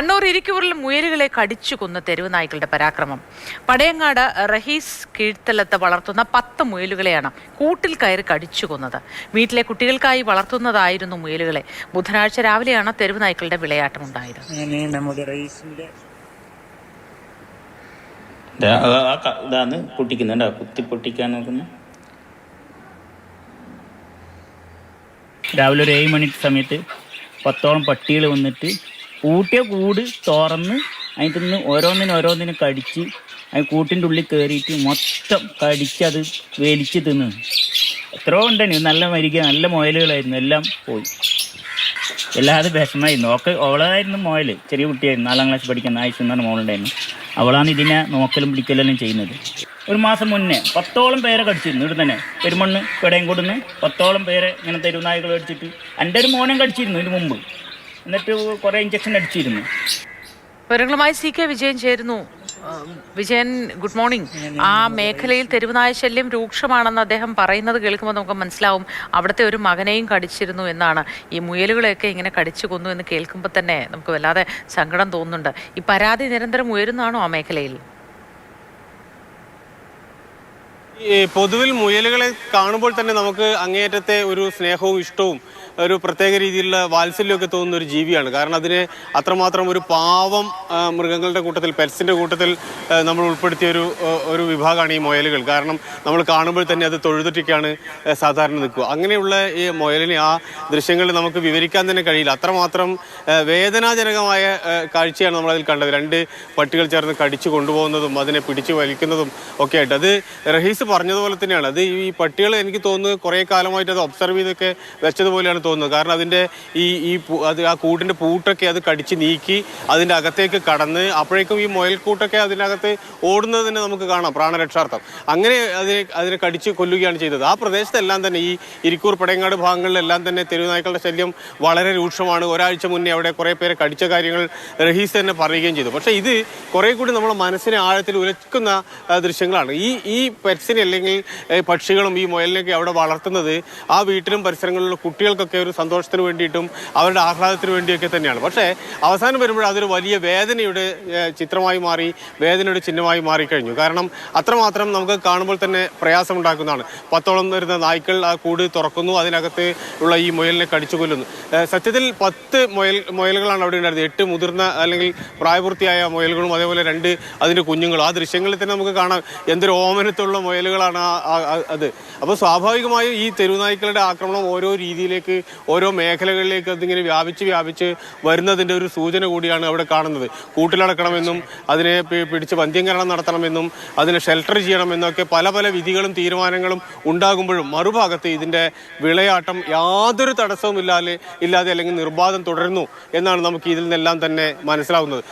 കണ്ണൂർ ഇരിക്കൂറിൽ മുയലുകളെ കടിച്ചു കൊന്ന തെരുവ് നായ്ക്കളുടെ പരാക്രമം. പടയങ്ങാട് റഹീസ് കീഴ്ത്തലത്ത് വളർത്തുന്ന പത്ത് മുയലുകളെയാണ് കൂട്ടിൽ കയറി കടിച്ചു കൊന്നത്. വീട്ടിലെ കുട്ടികൾക്കായി വളർത്തുന്നതായിരുന്നു മുയലുകളെ. ബുധനാഴ്ച രാവിലെയാണ് തെരുവ് നായ്ക്കളുടെ വിളയാട്ടമുണ്ടായത്. ഉണ്ടായത് പൊട്ടിക്കുന്നുണ്ടോ. കുത്തി പൊട്ടിക്കാൻ നോക്കുന്നു. രാവിലെ ഒരു ഏഴ് മണി സമയത്ത് പത്തോളം പട്ടികൾ വന്നിട്ട് കൂട്ടിയ കൂട് തുറന്ന് അതിന്റെ നിന്ന് ഓരോന്നിനും ഓരോന്നിനും കടിച്ച് അത് കൂട്ടിന്റെ ഉള്ളിൽ കയറിയിട്ട് മൊത്തം കടിച്ച് അത് വലിച്ച് തിന്ന്. എത്രയോ ഉണ്ടായിരുന്നു നല്ല മരിക നല്ല മുയലുകളായിരുന്നു. എല്ലാം പോയി. എല്ലാതെ വിഷമായിരുന്നു. ഒക്കെ അവളായിരുന്നു മോയൽ ചെറിയ കുട്ടിയായിരുന്നു. നാലാം ക്ലാസ് പഠിക്കുന്ന ആയിഷ എന്നാണ് മോളുണ്ടായിരുന്നു അവളാണ് ഇതിനെ നോക്കലും പിടിക്കലെല്ലാം ചെയ്യുന്നത്. ഒരു മാസം മുന്നേ പത്തോളം പേരെ കടിച്ചിരുന്നു. ഇവിടെ തന്നെ പെരുമണ്ണ് പെടയും കൊടുന്ന് പത്തോളം പേരെ ഇങ്ങനെ തെരുവുനായകൾ കടിച്ചിട്ട്. എന്റെ ഒരു മോനം കടിച്ചിരുന്നു ഇതിന് മുമ്പ്. എന്നിട്ട് കുറേ ഇഞ്ചക്ഷൻ അടിച്ചിരുന്നു. വിവരങ്ങളുമായി സി കെ വിജയൻ ചേരുന്നു. വിജയൻ ഗുഡ് മോർണിംഗ് ആ മേഖലയിൽ തെരുവുനായ ശല്യം രൂക്ഷമാണെന്ന് അദ്ദേഹം പറയുന്നത് കേൾക്കുമ്പോൾ നമുക്ക് മനസ്സിലാവും അവിടുത്തെ ഒരു മകനെയും കടിച്ചിരുന്നു എന്നാണ്. ഈ മുയലുകളെയൊക്കെ ഇങ്ങനെ കടിച്ചു കൊന്നു എന്ന് കേൾക്കുമ്പോൾ തന്നെ നമുക്ക് വല്ലാതെ സങ്കടം തോന്നുന്നുണ്ട്. ഈ പരാതി നിരന്തരം ഉയരുന്നതാണോ ആ മേഖലയിൽ? ഈ പൊതുവിൽ മുയലുകളെ കാണുമ്പോൾ തന്നെ നമുക്ക് അങ്ങേയറ്റത്തെ ഒരു സ്നേഹവും ഇഷ്ടവും ഒരു പ്രത്യേക രീതിയിലുള്ള വാത്സല്യമൊക്കെ തോന്നുന്ന ഒരു ജീവിയാണ്. കാരണം അതിന് അത്രമാത്രം ഒരു പാവം മൃഗങ്ങളുടെ കൂട്ടത്തിൽ പെറ്റ്സിന്റെ കൂട്ടത്തിൽ നമ്മൾ ഉൾപ്പെടുത്തിയ ഒരു ഒരു വിഭാഗമാണ് ഈ മൊയലുകൾ. കാരണം നമ്മൾ കാണുമ്പോൾ തന്നെ അത് തൊഴുതിട്ടൊക്കെയാണ് സാധാരണ നിൽക്കുക. അങ്ങനെയുള്ള ഈ മൊയലിനെ ആ ദൃശ്യങ്ങളിൽ നമുക്ക് വിവരിക്കാൻ തന്നെ കഴിയില്ല. അത്രമാത്രം വേദനാജനകമായ കാഴ്ചയാണ് നമ്മളതിൽ കണ്ടത്. രണ്ട് പട്ടികൾ ചേർന്ന് കടിച്ചു കൊണ്ടുപോകുന്നതും അതിനെ പിടിച്ചു വലിക്കുന്നതും ഒക്കെ ആയിട്ട്. അത് റഹീസ് പറഞ്ഞതുപോലെ തന്നെയാണ്. അത് ഈ പട്ടികൾ എനിക്ക് തോന്നുന്നു കുറേ കാലമായിട്ട് അത് ഒബ്സർവ് ചെയ്തൊക്കെ വെച്ചതുപോലെയാണ് തോന്നുന്നത് കാരണം അതിന്റെ ഈ ഈ അത് ആ കൂട്ടിന്റെ പൂട്ടൊക്കെ അത് കടിച്ച് നീക്കി അതിന്റെ അകത്തേക്ക് കടന്ന് അപ്പോഴേക്കും ഈ മുയൽക്കൂട്ടൊക്കെ അതിനകത്ത് ഓടുന്നത് തന്നെ നമുക്ക് കാണാം പ്രാണരക്ഷാർത്ഥം. അങ്ങനെ അതിനെ അതിനെ കടിച്ച് കൊല്ലുകയാണ് ചെയ്തത്. ആ പ്രദേശത്തെല്ലാം തന്നെ ഈ ഇരിക്കൂർ പടയങ്ങാട് ഭാഗങ്ങളിലെല്ലാം തന്നെ തെരുവുനായ്ക്കളുടെ ശല്യം വളരെ രൂക്ഷമാണ്. ഒരാഴ്ച മുന്നേ അവിടെ കുറേ പേരെ കടിച്ച കാര്യങ്ങൾ റഹീസ് തന്നെ പറയുകയും ചെയ്തു. പക്ഷേ ഇത് കുറേ കൂടി നമ്മുടെ മനസ്സിനെ ആഴത്തിൽ ഉലക്കുന്ന ദൃശ്യങ്ങളാണ്. ഈ ഈ പെറ്റ്സിനെ അല്ലെങ്കിൽ പക്ഷികളും ഈ മുയലിനെയൊക്കെ അവിടെ വളർത്തുന്നത് ആ വീട്ടിലും പരിസരങ്ങളിലുള്ള കുട്ടികൾക്കൊക്കെ ഒരു സന്തോഷത്തിന് വേണ്ടിയിട്ടും അവരുടെ ആഹ്ലാദത്തിന് വേണ്ടിയൊക്കെ തന്നെയാണ്. പക്ഷേ അവസാനം വരുമ്പോൾ അതൊരു വലിയ വേദനയുടെ ചിത്രമായി മാറി വേദനയുടെ ചിഹ്നമായി മാറിക്കഴിഞ്ഞു. കാരണം അത്രമാത്രം നമുക്ക് കാണുമ്പോൾ തന്നെ പ്രയാസമുണ്ടാക്കുന്നതാണ്. പത്തോളം വരുന്ന നായ്ക്കൾ ആ കൂട് തുറക്കുന്നു അതിനകത്ത് ഉള്ള ഈ മുയലിനെ കടിച്ചു കൊല്ലുന്നു. സത്യത്തിൽ പത്ത് മുയൽ മുയലുകളാണ് അവിടെ ഉണ്ടായിരുന്നത്. എട്ട് മുതിർന്ന അല്ലെങ്കിൽ പ്രായപൂർത്തിയായ മുയലുകളും അതേപോലെ രണ്ട് അതിന്റെ കുഞ്ഞുങ്ങളും. ആ ദൃശ്യങ്ങളിൽ തന്നെ നമുക്ക് കാണാം എന്തൊരു ഓമനത്തുള്ള മുയലുകളാണ് അത്. അപ്പോൾ സ്വാഭാവികമായും ഈ തെരുവുനായ്ക്കളുടെ ആക്രമണം ഓരോ രീതിയിലേക്ക് ഓരോ മേഖലകളിലേക്ക് അതിങ്ങനെ വ്യാപിച്ച് വ്യാപിച്ച് വരുന്നതിന്റെ ഒരു സൂചന കൂടിയാണ് അവിടെ കാണുന്നത്. കൂട്ടിലടക്കണമെന്നും അതിനെ പിടിച്ച് വന്ധ്യംകരണം നടത്തണമെന്നും അതിനെ ഷെൽട്ടർ ചെയ്യണമെന്നൊക്കെ പല പല വിധികളും തീരുമാനങ്ങളും ഉണ്ടാകുമ്പോഴും മറുഭാഗത്ത് ഇതിന്റെ വിളയാട്ടം യാതൊരു തടസ്സവും ഇല്ലാതെ ഇല്ലാതെ അല്ലെങ്കിൽ നിർബാധം തുടരുന്നു എന്നാണ് നമുക്ക് ഇതിൽ നിന്നെല്ലാം തന്നെ മനസ്സിലാവുന്നത്.